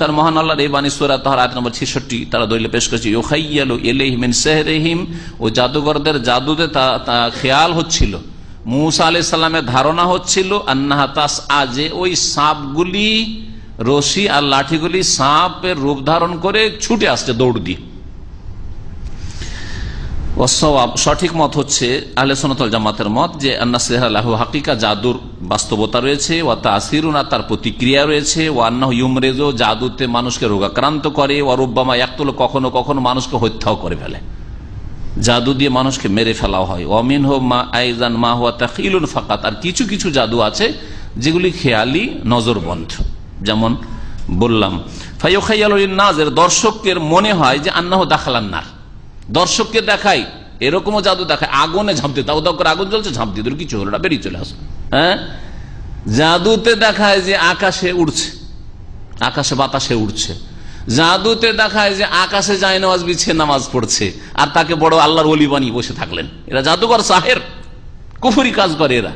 তার মহান আল্লাহর এই বাণী সুরা তাহার আট নম্বর ছেষট্টি, তারা দলিল পেশ করেছে, ইউখাইয়ালু ইলাইহিম মিন ও জাদুঘরদের জাদুতে তা খেয়াল হচ্ছিল। মুসা আলি সাল্লামের ধারণা হচ্ছিল, আন্নাহা তাস আজে ওই সাপগুলি রশি আর লাঠিগুলি সাপের রূপ ধারণ করে ছুটে আসছে দৌড় দিয়ে। সঠিক মত হচ্ছে আহলে জামাতের মত যে আন্না সেহালাহু হাকিকা জাদুর বাস্তবতা রয়েছে ও তাসিরুনা তার প্রতিক্রিয়া রয়েছে ও আন্না ইউমরেজও জাদুতে মানুষকে রোগাক্রান্ত করে ও রুব্বামা একতুল কখনো কখনো মানুষকে হত্যাও করে ফেলে। জাদু দিয়ে মানুষকে মেরে ফেলা হয়। অমিন হো মা আইজান মা হুয়া তাকিলুন ফাকাত। আর কিছু কিছু জাদু আছে যেগুলি খেয়ালি নজরবন্ধ যেমন বললাম ফাইয়াল নাজের দর্শকের মনে হয় যে আন্না দাখালান্নার। দর্শককে দেখাই, এরকমও জাদু দেখায়, আগুনে ঝাঁপতে দাও দাও করে আগুন চলছে ঝাঁপ দিয়ে কিছু হলো না, বেরিয়ে চলে আসো। হ্যাঁ? জাদুতে দেখায় যে আকাশে উড়ছে, আকাশে বাতাসে উড়ছে। জাদুতে দেখায় যে আকাশে যায় নামাজ বিছিয়ে নামাজ পড়ছে, আর তাকে বড় আল্লাহর অলি বানিয়ে বসে থাকলেন। এরা জাদুকর সাহের, কুফুরি কাজ করে এরা।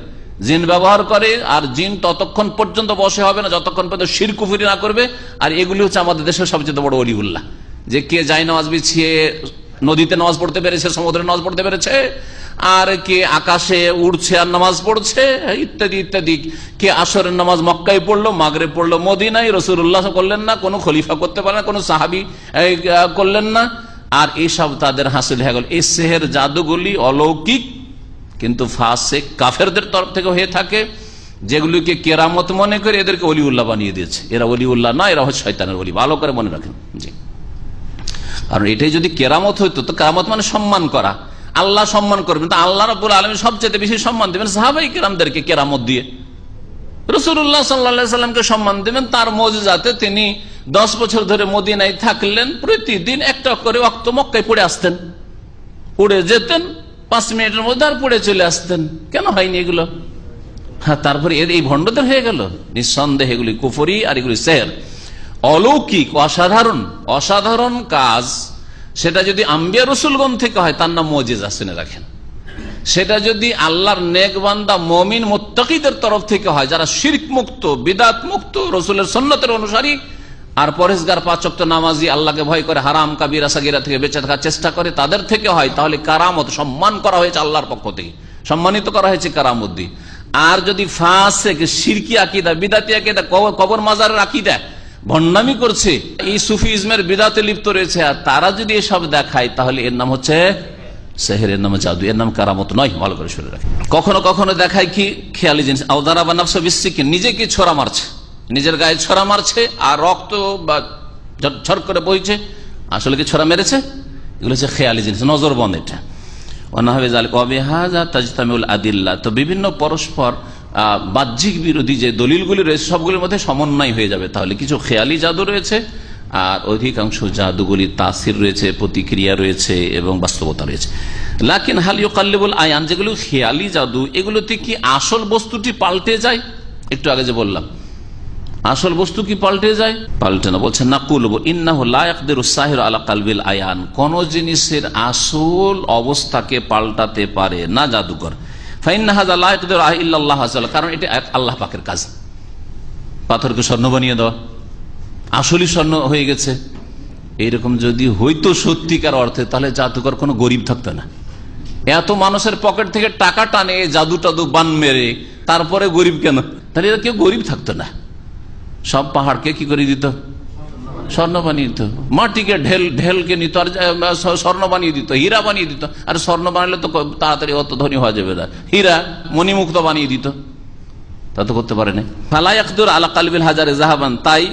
জিন ব্যবহার করে, আর জিন ততক্ষণ পর্যন্ত বসে হবে না, যতক্ষণ পর্যন্ত শির কুফুরি না করবে, আর এগুলি হচ্ছে আমাদের দেশের সবচেয়ে বড় অলিউল্লাহ। যে কে যায় নামাজ বিছিয়ে নদীতে নামাজ পড়তে পেরেছে, সমুদ্রে নামাজ পড়তে পেরেছে, আর কে আকাশে উড়ছে আর নামাজ পড়ছে, ইত্যাদি ইত্যাদি। কে আসরের নামাজ মক্কায় পড়ল মাগরে পড়ল মদিনাই রসুল্লাহ করলেন না, কোনো খলিফা করতে পারে না, কোনো সাহাবি করলেন না। আর এইসব তাদের হাসিল হয়ে গেল। এই সেহের জাদুগুলি অলৌকিক, কিন্তু ফাঁসে কাফেরদের তরফ থেকে হয়ে থাকে, যেগুলিকে কেরামত মনে করে এদেরকে অলিউল্লাহ বানিয়ে দিয়েছে। এরা অলিউল্লাহ না, এরা হচ্ছে শয়তানের অলি। ভালো করে মনে রাখেন। জি। কারণ এটাই যদি কেরামত হইতো, তো কেরামত মানে সম্মান করা। আল্লাহ সম্মান করবেন, তো আল্লাহ রবুল আলমী সবচেয়ে বেশি সম্মান দেবেন সাহাবাই কেরামদেরকে কেরামত দিয়ে। রসুল্লাহ সাল্লা সাল্লামকে সম্মান দেবেন, তার মজাতে তিনি দশ বছর ধরে মদিনায় থাকলেন, প্রতিদিন একটা করে অক্ত মক্কায় পড়ে আসতেন। পড়ে যেতেন, পাঁচ মিনিটের মধ্যে আর পড়ে চলে আসতেন। কেন হয়নি এগুলো? হ্যাঁ তারপরে এই ভণ্ডদের হয়ে গেল। নিঃসন্দেহ এগুলি কুফরি আর এগুলি সেহের অলৌকিক, অসাধারণ অসাধারণ কাজ, সেটা যদি আম্বিয়া রসুলগণ থেকে হয়, তার নাম মজেজ রাখেন। সেটা যদি আল্লাহর নেকবান্দা মমিন, মোত্তাকিদের তরফ থেকে হয়, যারা শির্ক মুক্ত, বিদাত মুক্ত, রসুলের সন্ন্যতের অনুসারী, আর পরেশগার পাচক্ত নামাজি আল্লাহকে ভয় করে হারাম কাবিরা সাগিরা থেকে বেঁচে থাকার চেষ্টা করে, তাদের থেকে হয়, তাহলে কারামত সম্মান করা হয়েছে আল্লাহর পক্ষ থেকে। সম্মানিত করা হয়েছে কারামত আর যদি ফাঁসে সিরকি আকিদা, বিদাতি আকিদা কবর মাজারের আকিদা ভণ্ডামি করছে। এই সুফি ইসমের বিদাতে লিপ্ত রয়েছে, আর তারা যদি এসব দেখায়, তাহলে এর নাম হচ্ছে সেহের নাম জাদু, এর নাম কারামত নয়, ভালো করে কখনো কখনো দেখায় কি খেয়ালি জিনিস আউদারা বা নফসা নিজেকে ছড়া মারছে, নিজের গায়ে ছড়া মারছে, আর রক্ত বা ছড় করে বইছে, আসলে কি ছড়া মেরেছে? এগুলো হচ্ছে খেয়ালি জিনিস নজর বন্ধ এটা আদিল্লা। তো বিভিন্ন পরস্পর বাহ্যিক বিরোধী যে দলিলগুলি রয়েছে, সবগুলির মধ্যে সমন্বয় হয়ে যাবে। তাহলে কিছু খেয়ালি জাদু রয়েছে, আর অধিকাংশ জাদুগুলি তাসির রয়েছে, প্রতিক্রিয়া রয়েছে এবং বাস্তবতা রয়েছে। লাকিন হালিও কাল্লিবুল আয়ান, যেগুলো খেয়ালি জাদু, এগুলোতে কি আসল বস্তুটি পাল্টে যায়? একটু আগে যে বললাম। আসল বস্তু কি পাল্টে যায়? পাল্টে না, বলছে ইন্নাহির আলা কালবিল আয়ান। কোন জিনিসের আসল অবস্থাকে পাল্টাতে পারে না জাদুকর। কারণ এটা আল্লাহ পাকের কাজ। পাথরকে স্বর্ণ বানিয়ে দেওয়া। আসলই স্বর্ণ হয়ে গেছে। এইরকম যদি হইতো সত্যিকার অর্থে, তাহলে জাদুকর কোনো গরিব থাকতো না। এত মানুষের পকেট থেকে টাকা টানে, জাদু টাদু বান মেরে, তারপরে গরিব কেন? তাহলে এরা কেউ গরিব থাকতো না। সব পাহাড়কে কি করে দিত? স্বর্ণ বানিয়ে দিত। মাটিকে ঢেল, ঢেলকে নিত, আর স্বর্ণ বানিয়ে দিত, হীরা বানিয়ে দিত। আর স্বর্ণ বানালে তো তাড়াতাড়ি অত ধনী হওয়া যাবে না। হীরা মণিমুক্ত বানিয়ে দিত। তা তো করতে পারে না আলা কালবিল হাজারে জাহাবান। তাই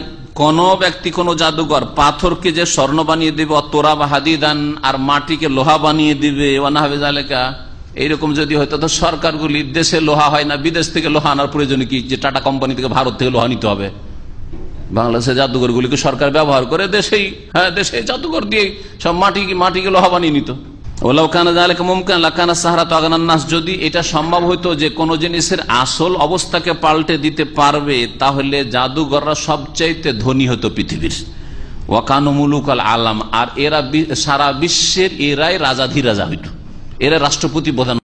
কোন ব্যক্তি, কোন জাদুঘর পাথরকে যে স্বর্ণ বানিয়ে দিবে তোরা বা হাদিদান, আর মাটিকে লোহা বানিয়ে দিবে ওয়ানাহাবে জালেকা এইরকম যদি হয়তো, তো সরকারগুলি দেশে লোহা হয় না, বিদেশ থেকে লোহা আনার প্রয়োজন কি যে টাটা কোম্পানি থেকে ভারত থেকে লোহা নিতে হবে? বাংলাদেশের জাদুঘর গুলিকে সরকার ব্যবহার করে দেশেই হ্যাঁ দেশে জাদুঘর দিয়ে সব মাটি, মাটিকে লোহা বানিয়ে নিত। এটা সম্ভব যে কোন জিনিসের আসল অবস্থাকে পাল্টে দিতে পারবে, তাহলে জাদুঘররা ধনী হতো পৃথিবীর। ওয়াকানুমুলুকাল আলাম, আর এরা সারা বিশ্বের এরাই রাজাধি রাজা হইত। এরা রাষ্ট্রপতি প্রধান।